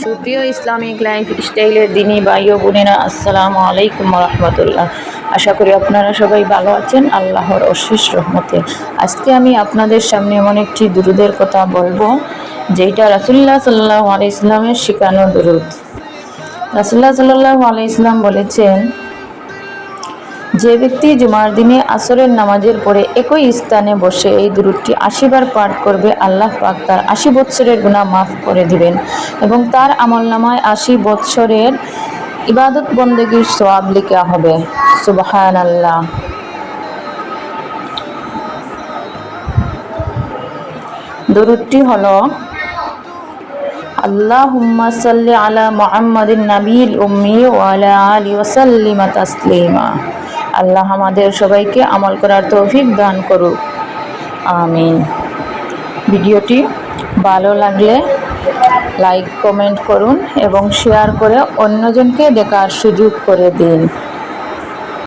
সুপ্রিয় Islamic life স্টাইলের দিনই ও বোনেরা, আসসালামু আলাইকুম রহমতুল্লাহ। আশা করি আপনারা সবাই ভালো আছেন। আল্লাহর অশেষ রহমতে। আজকে আমি আপনাদের সামনে এমন একটি দুরুদের কথা বলব যেটা রাসুল্লাহ সাল্লাহ আলি ইসলামের শিকানো দুরুদ। রাসুল্লাহ সাল্লাহ আলি ইসলাম বলেছেন যে ব্যক্তি জুমার দিনে আসরের নামাজের পরে একই স্থানে বসে এই দুরুদটি আশিবার পাঠ করবে, আল্লাহ পাক তার আশি বৎসরের গুণা মাফ করে দিবেন এবং তার আমল নামায় আশি বৎসরের ইবাদত বন্দেগীর সোয়াব লিখা হবে। সুবাহান আল্লাহ দুরুদটি হলো, আল্লাহুম্মা সাল্লি আলা মুহাম্মাদিন নাবিল উম্মি ওয়া আলা আলি ওয়াসাল্লিমা তাসলিমা। আল্লাহ আমাদের সবাইকে আমল করার তৌফিক দান করুক। আমি ভিডিওটি ভালো লাগলে লাইক, কমেন্ট করুন এবং শেয়ার করে অন্যজনকে দেখার সুযোগ করে দিন।